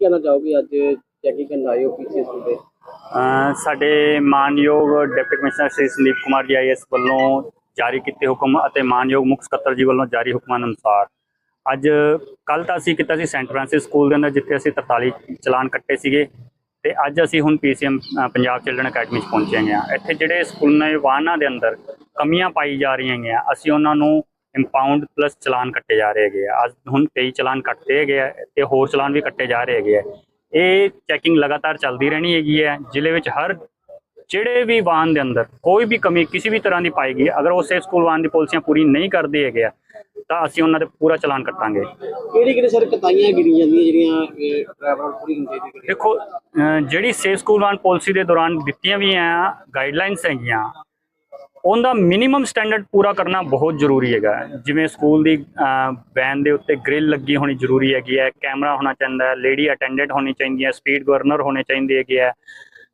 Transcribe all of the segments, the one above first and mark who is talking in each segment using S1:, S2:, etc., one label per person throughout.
S1: ਕਹਿਣਾ ਚਾਹੋਗੇ ਅੱਜ ਚੈਕਿੰਗ ਕਰਨ ਆਏ ਹੋ ਪੀਸੀਐਸ ਦੇ
S2: ਅ, ਸਾਡੇ ਮਾਨਯੋਗ deputy commissioner Shri Sandeep Kumar ji IAS ਵੱਲੋਂ ਜਾਰੀ ਕੀਤੇ ਹੁਕਮ ਅਤੇ ਮਾਨਯੋਗ ਮੁੱਖ ਸਕੱਤਰ ਜੀ ਵੱਲੋਂ ਜਾਰੀ ਹੁਕਮਾਂ ਅਨੁਸਾਰ ਅੱਜ ਕੱਲ ਤਾਂ ਅਸੀਂ ਕੀਤਾ ਸੀ ਸੈਂਟ ਫਰਾਂਸਿਸ ਸਕੂਲ ਦੇ ਅੰਦਰ ਜਿੱਥੇ ਅਸੀਂ 43 ਚਲਾਨ ਕੱਟੇ ਸੀਗੇ ਤੇ ਅੱਜ ਅਸੀਂ ਹੁਣ ਪੀਸੀਐਮ ਪੰਜਾਬ ਚਿਲਡਰਨ ਅਕੈਡਮੀ 'ਚ ਪਹੁੰਚੇ ਹਾਂ। ਇੱਥੇ ਜਿਹੜੇ ਸਕੂਲਾਂ ਨੇ ਵਾਹਨਾਂ ਦੇ ਅੰਦਰ ਕਮੀਆਂ ਪਾਈ ਜਾ ਰਹੀਆਂ ਹੈਗੀਆਂ ਅਸੀਂ ਉਹਨਾਂ ਨੂੰ ਇੰਪਾਊਂਡ ਪਲੱਸ ਚਲਾਨ ਕੱਟੇ ਜਾ ਰਹੇ ਹੈਗੇ ਆ। ਅੱਜ ਹੁਣ 23 ਚਲਾਨ ਕੱਟੇ ਹੈਗੇ ਆ ਤੇ ਹੋਰ ਚਲਾਨ ਵੀ ਕੱਟੇ ਜਾ ਰਹੇ ਹੈਗੇ ਆ। ਇਹ ਚੈਕਿੰਗ ਲਗਾਤਾਰ ਚੱਲਦੀ ਰਹਿਣੀ ਹੈਗੀ ਹੈ ਜ਼ਿਲ੍ਹੇ ਵਿੱਚ ਹਰ ਜਿਹੜੇ ਵੀ ਵਾਹਨ ਦੇ ਅੰਦਰ ਕੋਈ ਵੀ ਕਮੀ ਕਿਸੇ ਵੀ ਤਰ੍ਹਾਂ ਦੀ ਪਾਏਗੀ ਅਗਰ ਉਹ ਸੇਫ ਸਕੂਲ ਵਾਹਨ ਦੀ ਪਾਲਿਸੀਆਂ ਪੂਰੀ ਨਹੀਂ ਕਰਦੇ ਹੈਗੇ ਆ ਤਾਂ ਅਸੀਂ ਉਹਨਾਂ ਦੇ ਪੂਰਾ ਚਲਾਨ ਕੱਟਾਂਗੇ।
S1: ਕਿਹੜੀ ਕਿਹੜੀ ਸਰ ਕਤਾਈਆਂ ਗਿਣੀਆਂ ਜਾਂਦੀਆਂ ਜਿਹੜੀਆਂ ਡਰਾਈਵਰ ਪੂਰੀ ਹੁੰਦੀ
S2: ਦੇਖੋ ਜਿਹੜੀ ਸੇਫ ਸਕੂਲ ਵਾਹਨ ਪਾਲਿਸੀ ਦੇ ਦੌਰਾਨ ਦਿੱਤੀਆਂ ਵੀ ਆ ਗਾਈਡਲਾਈਨਸ ਹੈਗੀਆਂ ਉਹਦਾ ਮਿਨੀਮਮ ਸਟੈਂਡਰਡ ਪੂਰਾ ਕਰਨਾ ਬਹੁਤ ਜ਼ਰੂਰੀ ਹੈਗਾ। ਜਿਵੇਂ ਸਕੂਲ ਦੀ ਵੈਨ ਦੇ ਉੱਤੇ ਗ੍ਰਿਲ ਲੱਗੀ ਹੋਣੀ ਜ਼ਰੂਰੀ ਹੈਗੀ ਹੈ, ਕੈਮਰਾ ਹੋਣਾ ਚਾਹੀਦਾ ਹੈ ਲੇਡੀ ਅਟੈਂਡੈਂਟ ਹੋਣੀ ਚਾਹੀਦੀ ਹੈ ਸਪੀਡ ਗਵਰਨਰ ਹੋਣੇ ਚਾਹੀਦੇ ਹੈਗੇ ਹੈ।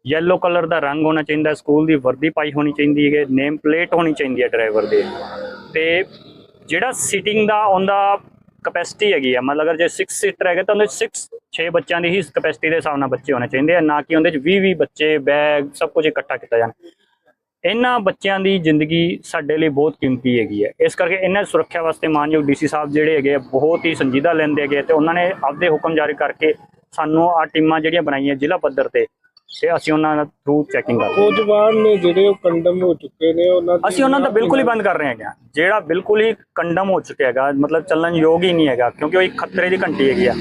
S2: ਯੈਲੋ ਕਲਰ ਦਾ ਰੰਗ ਹੋਣਾ ਚਾਹੀਦਾ ਸਕੂਲ ਦੀ ਵਰਦੀ ਪਾਈ ਹੋਣੀ ਚਾਹੀਦੀ ਹੈ ਨੇਮ ਪਲੇਟ ਹੋਣੀ ਚਾਹੀਦੀ ਹੈ ਡਰਾਈਵਰ ਦੇ। ਤੇ ਜਿਹੜਾ ਸੀਟਿੰਗ ਦਾ ਉਹਦਾ ਕਪੈਸਿਟੀ ਹੈਗੀ ਆ ਮਤਲਬ ਅਗਰ ਜੇ 6 ਸੀਟਰ ਹੈਗੇ ਤਾਂ ਉਹਦੇ 6 6 ਬੱਚਿਆਂ ਦੀ ਹੀ ਕਪੈਸਿਟੀ ਦੇ ਹਿਸਾਬ ਨਾਲ ਬੱਚੇ ਹੋਣੇ ਚਾਹੀਦੇ ਆ ਨਾ ਕਿ ਉਹਦੇ ਚ 20 20 ਬੱਚੇ ਬੈਗ ਸਭ ਕੁਝ ਇਕੱਠਾ ਕੀਤਾ ਜਾਣਾ। ਇਹਨਾਂ ਬੱਚਿਆਂ ਦੀ ਜ਼ਿੰਦਗੀ ਸਾਡੇ ਲਈ ਬਹੁਤ ਕੀਮਤੀ ਹੈਗੀ ਹੈ। ਇਸ ਕਰਕੇ ਇਹਨਾਂ ਦੀ ਸੁਰੱਖਿਆ ਵਾਸਤੇ ਮਾਨਯੋਗ ਡੀਸੀ ਸਾਹਿਬ ਜਿਹੜੇ ਹੈਗੇ ਬਹੁਤ ਹੀ ਸੰਜੀਦਾ ਲੈਂਦੇ ਹੈਗੇ ਤੇ ਉਹਨਾਂ ਨੇ ਆਪਦੇ ਹੁਕਮ ਜਾਰੀ ਕਰਕੇ ਸਾਨੂੰ ਆ ਟੀਮਾਂ ਜਿਹੜੀਆਂ ਬਣਾਈਆਂ ਜ਼ਿਲ੍ਹਾ ਪੱਧਰ ਤੇ ਤੇ ਅਸੀਂ ਉਹਨਾਂ ਦਾ ਥਰੂ ਚੈਕਿੰਗ ਕਰ ਰਹੇ ਹਾਂ।
S3: ਕੁਝ ਵਾਹਨ ਨੇ ਜਿਹੜੇ ਉਹ ਕੰਡਮ ਹੋ ਚੁੱਕੇ ਨੇ ਉਹਨਾਂ
S2: ਅਸੀਂ ਉਹਨਾਂ ਦਾ ਬਿਲਕੁਲ ਹੀ ਬੰਦ ਕਰ ਰਹੇ ਹੈਗੇ ਹਾਂ। ਜਿਹੜਾ ਬਿਲਕੁਲ ਹੀ ਕੰਡਮ ਹੋ ਚੁੱਕਿਆ ਹੈਗਾ ਮਤਲਬ ਚੱਲਣ ਯੋਗ ਹੀ ਨਹੀਂ ਹੈਗਾ ਕਿਉਂਕਿ ਉਹ ਇੱਕ ਖਤਰੇ ਦੀ ਘੰਟੀ ਹੈਗੀ ਆ।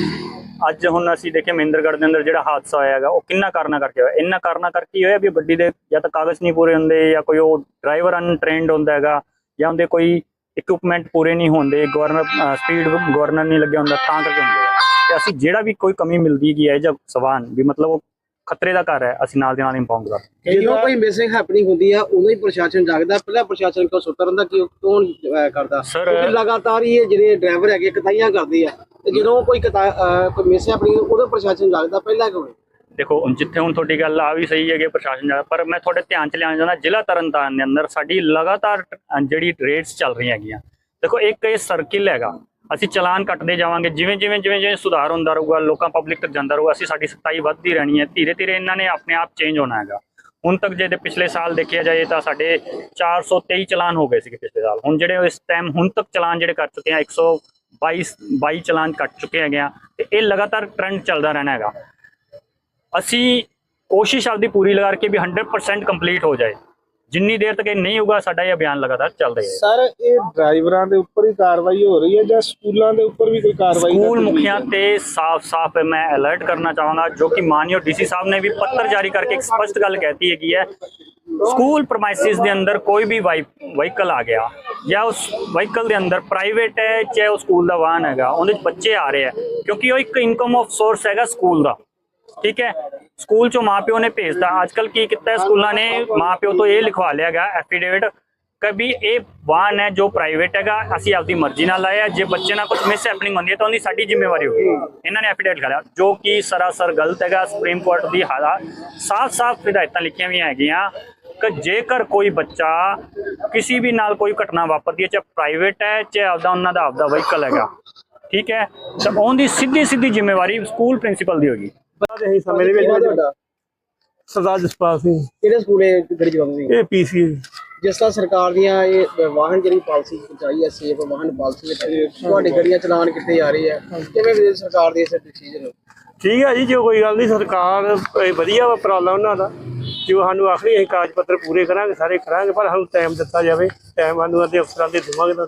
S2: ਅੱਜ ਹੁਣ ਅਸੀਂ ਦੇਖਿਆ ਮਹਿੰਦਰਗੜ੍ਹ ਦੇ ਅੰਦਰ ਜਿਹੜਾ ਹਾਦਸਾ ਹੋਇਆ ਹੈਗਾ ਉਹ ਕਿੰਨਾ ਕਾਰਨਾ ਕਰਕੇ ਹੋਇਆ? ਇੰਨਾ ਕਾਰਨਾ ਕਰਕੇ ਹੋਇਆ ਵੀ ਗੱਡੀ ਦੇ ਜਾਂ ਤਾਂ ਕਾਗਜ਼ ਨਹੀਂ ਪੂਰੇ ਹੁੰਦੇ ਜਾਂ ਕੋਈ ਉਹ ਡਰਾਈਵਰ ਅਨਟ੍ਰੇਨਡ ਹੁੰਦਾ ਹੈਗਾ ਜਾਂ ਉਹਦੇ ਕੋਈ ਇਕਵਿਪਮੈਂਟ ਪੂਰੇ ਨਹੀਂ ਹੁੰਦੇ ਗਵਰਨਰ ਸਪੀਡ ਗਵਰਨਰ ਨਹੀਂ ਲੱਗਿਆ ਹੁੰਦਾ ਤਾਂ ਕਰਕੇ ਹੁੰਦੇ ਤੇ ਅਸੀਂ ਜਿਹੜਾ ਵੀ ਕੋਈ ਕਮੀ ਮਿਲਦੀ ਹੈਗੀ ਹੈ ਜਾਂ ਸਵਾਨ ਵੀ ਮਤਲਬ ਉਹ ਖਤਰੇ ਦਾ ਘਰ ਹੈ ਅਸੀਂ ਨਾਲ ਦੇ ਨਾਲ ਇੰਪਾਊਂਡ ਕਰ
S1: ਜਦੋਂ ਕੋਈ ਮਿਸਿੰਗ ਹੈਪਨਿੰਗ ਹੁੰਦੀ ਆ ਉਦੋਂ ਹੀ ਪ੍ਰਸ਼ਾਸਨ ਜਾਗਦਾ ਪਹਿਲਾਂ ਪ੍ਰਸ਼ਾਸਨ ਕਿਉਂ ਸੁੱਤਾ ਰਹਿੰਦਾ ਕਿ ਕੌਣ ਕਰਦਾ? ਕਿਉਂਕਿ ਲਗਾਤਾਰ ਹੀ ਇਹ ਜਿਹੜੇ ਡਰਾਈਵਰ ਹੈਗੇ ਕਤਾਈਆਂ ਕਰਦੇ ਆ। ਤੇ ਜਦੋਂ ਕੋਈ ਕਤਾ ਅਹ, ਕੋਈ ਮਿਸ ਹੈਪਨਿੰਗ ਉਦੋਂ ਪ੍ਰਸ਼ਾਸਨ ਜਾਗਦਾ ਪਹਿਲਾਂ ਕਿਉਂ ਨਹੀਂ?
S2: ਦੇਖੋ ਹੁਣ ਜਿੱਥੇ ਹੁਣ ਤੁਹਾਡੀ ਗੱਲ ਆ ਵੀ ਸਹੀ ਹੈਗੀ ਪ੍ਰਸ਼ਾਸਨ ਦਾ ਪਰ ਮੈਂ ਤੁਹਾਡੇ ਧਿਆਨ ਚ ਲਿਆਉਣਾ ਚਾਹੁੰਦਾ ਜ਼ਿਲ੍ਹਾ ਤਰਨਤਾਰਨ ਦੇ ਅੰਦਰ ਸਾਡੀ ਲਗਾਤਾਰ ਅ, ਜਿਹੜੀ ਰੇਟਸ ਚੱਲ ਰਹੀਆਂ ਹੈਗੀਆਂ। ਦੇਖੋ ਇੱਕ ਇਹ ਸਰਕਿਲ ਹੈਗਾ ਅਸੀਂ ਚਲਾਨ ਕੱਟਦੇ ਜਾਵਾਂਗੇ ਜਿਵੇਂ ਜਿਵੇਂ ਜਿਵੇਂ ਜਿਵੇਂ ਸੁਧਾਰ ਹੁੰਦਾ ਰਹੂਗਾ ਲੋਕਾਂ ਪਬਲਿਕ ਤੱਕ ਜਾਂਦਾ ਰਹੂਗਾ ਅਸੀਂ ਸਾਡੀ ਸਤਾਈ ਵੱਧਦੀ ਰਹਿਣੀ ਹੈ ਧੀਰੇ ਧੀਰੇ ਇਹਨਾਂ ਨੇ ਆਪਣੇ ਆਪ ਚੇਂਜ ਹੋਣਾ ਹੈਗਾ। ਹੁਣ ਤੱਕ ਜੇ ਤੇ ਪਿਛਲੇ ਸਾਲ ਦੇਖਿਆ ਜਾਏ ਤਾਂ ਸਾਡੇ 423 ਚਲਾਨ ਹੋ ਗਏ ਸੀਗੇ ਪਿਛਲੇ ਸਾਲ। ਹੁਣ ਜਿਹੜੇ ਇਸ ਟਾਈਮ ਹੁਣ ਤੱਕ ਚਲਾਨ ਜਿਹੜੇ ਕਰ ਚੁੱਕੇ ਆ 122 22 ਚਲਾਨ ਕੱਟ ਚੁੱਕੇ ਹੈਗੇ ਆ ਤੇ ਇਹ ਲਗਾਤਾਰ ਟ੍ਰੈਂਡ ਚੱਲਦਾ ਰਹਿਣਾ ਹੈਗਾ। ਅਸੀਂ ਕੋਸ਼ਿਸ਼ ਆਪਦੀ ਪੂਰੀ ਲਗਾ ਕੇ ਵੀ 100% ਕੰਪਲੀਟ ਹੋ ਜਾਏ। ਜਿੰਨੀ ਦੇਰ ਤੱਕ ਇਹ ਨਹੀਂ ਹੋਊਗਾ ਸਾਡਾ ਇਹ ਅਭਿਆਨ ਲਗਾਤਾਰ ਚੱਲਦਾ ਰਹੇ
S3: ਸਰ ਇਹ ਡਰਾਈਵਰਾਂ ਦੇ ਉੱਪਰ ਹੀ ਕਾਰਵਾਈ ਹੋ ਰਹੀ ਹੈ ਜਾਂ ਸਕੂਲਾਂ ਦੇ ਉੱਪਰ ਵੀ ਕੋਈ ਕਾਰਵਾਈ
S2: ਸਕੂਲ ਮੁਖੀਆਂ
S3: ਹੈ?
S2: ਤੇ ਸਾਫ਼-ਸਾਫ਼ ਮੈਂ ਅਲਰਟ ਕਰਨਾ ਚਾਹਾਂਗਾ ਜੋ ਕਿ ਮਾਨਯੋਗ ਡੀਸੀ ਸਾਹਿਬ ਨੇ ਵੀ ਪੱਤਰ ਜਾਰੀ ਕਰਕੇ ਇੱਕ ਸਪਸ਼ਟ ਗੱਲ ਕਹਿਤੀ ਹੈਗੀ ਹੈ ਸਕੂਲ ਪ੍ਰਮਾਈਸਿਸ ਦੇ ਅੰਦਰ ਕੋਈ ਵੀ ਵਹੀਕਲ ਆ ਗਿਆ ਜਾਂ ਉਸ ਵਹੀਕਲ ਦੇ ਅੰਦਰ ਪ੍ਰਾਈਵੇਟ ਹੈ ਚਾਹੇ ਉਹ ਸਕੂਲ ਦਾ ਵਾਹਨ ਹੈਗਾ, ਉਹਦੇ ਵਿੱਚ ਬੱਚੇ ਆ ਰਹੇ ਆ, ਕਿਉਂਕਿ ਉਹ ਇੱਕ ਇਨਕਮ ਆਫ ਸੋਰਸ ਹੈਗਾ ਸਕੂਲ ਦਾ। ਠੀਕ ਹੈ? ਸਕੂਲ ਚੋਂ ਮਾਪਿਓ ਨੇ ਭੇਜਦਾ ਅੱਜ ਕੱਲ ਕੀ ਕੀਤਾ ਸਕੂਲਾਂ ਨੇ ਮਾਪਿਓ ਤੋਂ ਇਹ ਲਿਖਵਾ ਲਿਆ ਗਿਆ ਐਫੀਡੇਵਿਟ ਕਿ ਵੀ ਇਹ ਵਾਹਨ ਹੈ ਜੋ ਪ੍ਰਾਈਵੇਟ ਹੈਗਾ, ਅਸੀਂ ਆਪਦੀ ਮਰਜ਼ੀ ਨਾਲ ਲਾਇਆ। ਜੇ ਬੱਚੇ ਨਾਲ ਕੁਝ ਮਿਸ ਹੈਪਨਿੰਗ ਹੁੰਦੀ ਹੈ ਤਾਂ ਉਹਦੀ ਸਾਡੀ ਜ਼ਿੰਮੇਵਾਰੀ ਹੋਗੀ ਇਹਨਾਂ ਨੇ ਐਫੀਡੇਵਿਟ ਲਿਖਾ ਜੋ ਕਿ ਸਰਾਸਰ ਗਲਤ ਹੈਗਾ, ਸੁਪਰੀਮ ਕੋਰਟ ਦੀ ਹਾਲਾ ਸਾਫ਼-ਸਾਫ਼ ਹਦਾਇਤਾਂ ਲਿਖੀਆਂ ਵੀ ਹੈਗੀਆਂ। ਕਿ ਜੇਕਰ ਕੋਈ ਬੱਚਾ ਕਿਸੇ ਵੀ ਨਾਲ ਕੋਈ ਘਟਨਾ ਵਾਪਰਦੀ ਹੈ ਚਾਹੇ ਪ੍ਰਾਈਵੇਟ ਹੈ ਚਾਹੇ ਆਪਦਾ ਉਹਨਾਂ ਦਾ ਆਪਦਾ ਵਹੀਕਲ ਹੈਗਾ ਠੀਕ ਹੈ ਤਾਂ ਉਹਦੀ ਸਿੱਧੀ ਸਿੱਧੀ ਜ਼ਿੰਮੇਵਾਰੀ ਸਕੂਲ ਪ੍ਰਿੰਸੀਪਲ ਦੀ ਹੋਗੀ
S3: ਇਹੀ ਸਮੇਂ ਦੇ ਵਿੱਚ
S1: ਕਿਹੜਾ ਤੁਹਾਡਾ
S3: ਸਰਦਾਰ ਜਸਪਾਲ ਸਿੰਘ।
S1: ਕਿਹੜੇ ਸਕੂਲੇ ਗੱਡੀ ਚਲਾਉਂਦੇ
S3: ਇਹ ਪੀਸੀ
S1: ਜਿਸ ਤਰ੍ਹਾਂ ਸਰਕਾਰ ਦੀਆਂ ਇਹ ਵਾਹਨ ਜਿਹੜੀ ਪਾਲਿਸੀ ਚਾਹੀ ਹੈ ਸੇਫ ਵਾਹਨ ਪਾਲਿਸੀ ਵਿੱਚ ਤੁਹਾਡੇ ਗੱਡੀਆਂ ਚਲਾਨ ਕਿੱਥੇ ਜਾ ਰਹੇ ਆ ਕਿਵੇਂ ਵੀ ਸਰਕਾਰ ਦੇ ਇਸ ਡਿਸੀਜਨ
S3: ਠੀਕ ਹੈ ਜੀ ਜੋ ਕੋਈ ਗੱਲ ਨਹੀਂ ਸਰਕਾਰ ਵਧੀਆ ਉਪਰਾਲਾ ਉਹਨਾਂ ਦਾ। ਜੋ ਸਾਨੂੰ ਆਖਰੀ ਅਸੀਂ ਕਾਗਜ਼ ਪੱਤਰ ਪੂਰੇ ਕਰਾਂਗੇ ਸਾਰੇ ਕਰਾਂਗੇ ਪਰ ਸਾਨੂੰ ਟਾਈਮ ਦਿੱਤਾ ਜਾਵੇ। ਟਾਈਮ ਸਾਨੂੰ ਅਤੇ ਅਫਸਰਾਂ ਦੇ ਦੇਵਾਂਗੇ ਤਾਂ।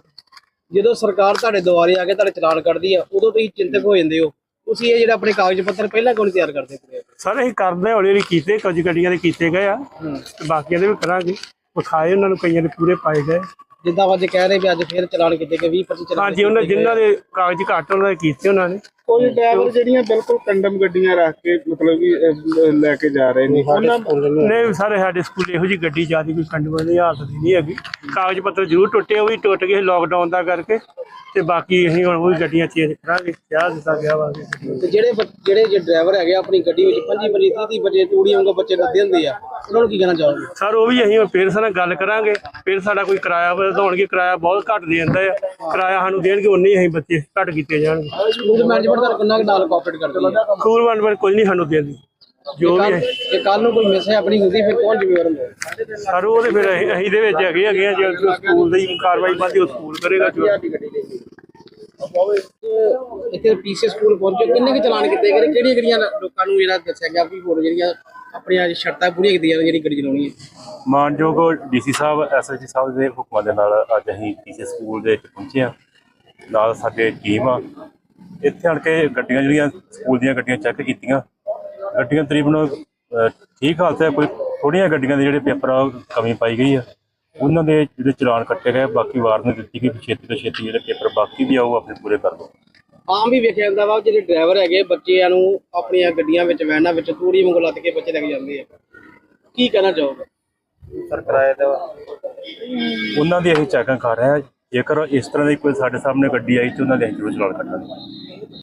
S1: ਜਦੋਂ ਸਰਕਾਰ ਤੁਹਾਡੇ ਦੁਆਰੇ ਆ ਕੇ ਤੁਹਾਡੇ ਚਲਾਨ ਕੱਢਦੀ ਆ ਉਦੋਂ ਤੁਸੀਂ ਚਿੰਤਕ ਹੋ ਜਾਂਦੇ ਹੋ। ਤੁਸੀਂ ਇਹ ਜਿਹੜਾ ਆਪਣੇ ਕਾਗਜ਼ ਪੱਤਰ ਪਹਿਲਾਂ ਕਿਉਂ ਨਹੀਂ ਤਿਆਰ ਕਰਦੇ ਪਏ?
S3: ਸਾਰੇ ਅਸੀਂ ਕਰਦੇ ਹੌਲੀ ਹੌਲੀ ਕੀਤੇ ਕੁਝ ਗੱਡੀਆਂ ਦੇ ਕੀਤੇ ਗਏ ਆ। ਤੇ ਬਾਕੀਆਂ ਦੇ ਵੀ ਕਰਾਂਗੇ। ਉਠਾਏ ਉਹਨਾਂ ਨੂੰ ਕਈਆਂ ਦੇ ਪੂਰੇ ਪਾਏ ਗਏ।
S1: ਜਿੱਦਾਂ ਅੱਜ ਕਹਿ ਰਹੇ ਵੀ ਅੱਜ ਫੇਰ ਚਲਾਨ ਕੀਤੇ ਗਏ 20 25 ਚਲਾਨ
S3: ਹਾਂਜੀ ਉਹਨਾਂ ਜਿਨ੍ਹਾਂ ਦੇ ਕਾਗਜ਼ ਘੱਟ ਉਹਨਾਂ ਦੇ ਕੀਤੇ ਉਹਨਾਂ ਨੇ।
S4: ਕੋਈ ਡਰਾਈਵਰ ਜਿਹੜੀਆਂ ਬਿਲਕੁਲ ਕੰਡਮ ਗੱਡੀਆਂ ਰੱਖ ਕੇ ਮਤਲਬ ਕਿ ਅਹ, ਲੈ ਕੇ ਜਾ ਰਹੇ ਨੇ। ਉਹਨਾਂ
S3: ਨਹੀਂ ਸਾਰੇ ਸਾਡੇ ਸਕੂਲ ਇਹੋ ਜੀ ਗੱਡੀ ਜ਼ਿਆਦਾ ਕੋਈ ਕੰਡੂਆਂ ਦੀ ਹਾਲਤ ਦੀ ਨਹੀਂ ਹੈਗੀ। ਕਾਗਜ਼ ਪੱਤਰ ਜ਼ਰੂਰ ਟੁੱਟੇ ਉਹ ਵੀ ਟੁੱਟ ਗਏ ਲਾਕਡਾਊਨ ਦਾ ਕਰਕੇ ਤੇ ਬਾਕੀ ਅਸੀਂ ਹੁਣ ਉਹ ਵੀ ਗੱਡੀਆਂ ਚੇਂਜ ਕਰਾਂਗੇ। ਕਿਹਾ ਦਿੱਤਾ ਗਿਆ ਵਾ ਕਿ
S1: ਤੇ ਜਿਹੜੇ ਜਿਹੜੇ ਜੇ ਡਰਾਈਵਰ ਹੈਗੇ ਆ ਆਪਣੀ ਗੱਡੀ ਵਿੱਚ 25 25 30 30 ਬੱਚੇ ਤੂੜੀਆਂ ਵਾਂਗੂ ਬੱਚੇ ਲੱਦੇ ਹੁੰਦੇ ਆ ਉਹਨਾਂ ਨੂੰ ਕੀ ਕਹਿਣਾ ਚਾਹੋਗੇ?
S3: ਸਰ ਉਹ ਵੀ ਅਸੀਂ ਫਿਰ ਨਾਲ ਗੱਲ ਕਰਾਂਗੇ। ਫਿਰ ਸਾਡਾ ਕੋਈ ਕਿਰਾਇਆ ਵਧਾਉਣਗੇ ਕਿਰਾਇਆ ਬਹੁਤ ਘੱਟ ਦੇ ਜਾਂਦਾ ਆ। ਕਿਰਾਇਆ ਸਾਨੂੰ ਦੇਣਗੇ ਉਨੇ ਹੀ ਅਸੀਂ ਬੱਚੇ ਘੱਟ ਕੀਤੇ ਜਾਣਗੇ।
S1: ਸਕੂਲ ਮੈਨੇਜਮੈਂਟ ਗਵਰਨਮੈਂਟ ਦਾ ਕਿੰਨਾ ਕੁ ਨਾਲ ਕੋਆਪਰੇਟ ਕਰਦੀ ਹੈ?
S3: ਸਕੂਲ ਵਨ ਵਨ ਕੋਈ ਨਹੀਂ ਸਾਨੂੰ ਦਿੰਦੀ। ਜੋ ਵੀ ਹੈ।
S1: ਜੇ ਕੱਲ ਨੂੰ ਕੋਈ ਮਿਸ ਆਪਣੀ ਹੁੰਦੀ ਫਿਰ ਕੌਣ ਜ਼ਿੰਮੇਵਾਰ ਹੁੰਦਾ?
S3: ਸਰ ਉਹ ਤੇ ਫਿਰ ਅਸੀਂ ਅਸੀਂ ਦੇ ਵਿੱਚ ਹੈਗੇ ਹੈਗੇ ਆ ਜੇ ਜੋ ਸਕੂਲ ਦੀ ਕਾਰਵਾਈ ਬੰਦੀ ਉਹ ਸਕੂਲ ਕਰੇਗਾ ਜੋ
S1: ਸਾਡੀ ਗੱਡੀ ਲੈ ਕੇ ਇੱਥੇ ਪੀਸੀ ਸਕੂਲ ਪਹੁੰਚੇ ਕਿੰਨੇ ਕੁ ਚਲਾਨ ਕੀਤੇ ਗਏ? ਕਿਹੜੀਆਂ ਕਿਹੜੀਆਂ ਲੋਕਾਂ ਨੂੰ ਜਿਹੜਾ ਦੱਸਿਆ ਗਿਆ ਵੀ ਹੋਰ ਜਿਹੜੀਆਂ ਆਪਣੀਆਂ ਸ਼ਰਤਾਂ ਪੂਰੀਆਂ ਕੀਤੀਆਂ ਜਿਹੜੀ ਗੱਡੀ ਚਲਾਉਣੀ ਹੈ?
S5: ਮਾਨਯੋਗ ਡੀਸੀ ਸਾਹਿਬ ਐਸਐਸਜੀ ਸਾਹਿਬ ਦੇ ਹੁਕਮਾਂ ਦੇ ਨਾਲ ਅੱਜ ਅਸੀਂ ਟੀਚਰ ਸਕੂਲ ਦੇ ਵਿੱਚ ਪਹੁੰਚੇ ਹਾਂ। ਨਾਲ ਸਾਡੇ ਟੀਮ ਆ ਇੱਥੇ ਆਣ ਕੇ ਗੱਡੀਆਂ ਜਿਹੜੀਆਂ ਸਕੂਲ ਦੀਆਂ ਗੱਡੀਆਂ ਚੈੱਕ ਕੀਤੀਆਂ। ਗੱਡੀਆਂ ਤਕਰੀਬਨ ਠੀਕ ਹਾਲਤ ਹੈ ਕੋਈ ਥੋੜੀਆਂ ਗੱਡੀਆਂ ਦੇ ਜਿਹੜੇ ਪੇਪਰ ਆ ਉਹ ਕਮੀ ਪਾਈ ਗਈ ਆ। ਉਹਨਾਂ ਦੇ ਜਿਹੜੇ ਚਲਾਨ ਕੱਟੇ ਗਏ ਬਾਕੀ ਵਾਰਨਿੰਗ ਦਿੱਤੀ ਗਈ ਵੀ ਛੇਤੀ ਤੋਂ ਛੇਤੀ ਜਿਹੜੇ ਪੇਪਰ ਬਾਕੀ ਵੀ ਆ ਉਹ ਆਪਣੇ ਪੂਰੇ ਕਰ ਦਿਓ।
S1: ਆਮ ਵੀ ਵੇਖਿਆ ਜਾਂਦਾ ਵਾ ਜਿਹੜੇ ਡਰਾਈਵਰ ਹੈਗੇ ਬੱਚਿਆਂ ਨੂੰ ਆਪਣੀਆਂ ਗੱਡੀਆਂ ਵਿੱਚ ਵੈਨਾਂ ਵਿੱਚ ਤੂੜੀ ਵਾਂਗੂ ਲੱਦ ਕੇ ਬੱਚੇ ਲੈ ਕੇ ਜਾਂਦੇ ਆ। ਕੀ ਕਹਿਣਾ ਚਾਹੋਗੇ?
S5: ਉਹਨਾਂ ਦੀ ਅਸੀਂ ਚੈਕਿੰਗ ਕਰ ਰਹੇ ਹਾਂ ਜੇਕਰ ਇਸ ਤਰ੍ਹਾਂ ਦੀ ਕੋਈ ਸਾਡੇ ਸਾਹਮਣੇ ਗੱਡੀ ਆਈ ਤੇ ਉਹਨਾਂ ਦੇ ਅਸੀਂ ਜ਼ਰੂਰ ਚਲਾਨ ਕੱਟਾਂਗੇ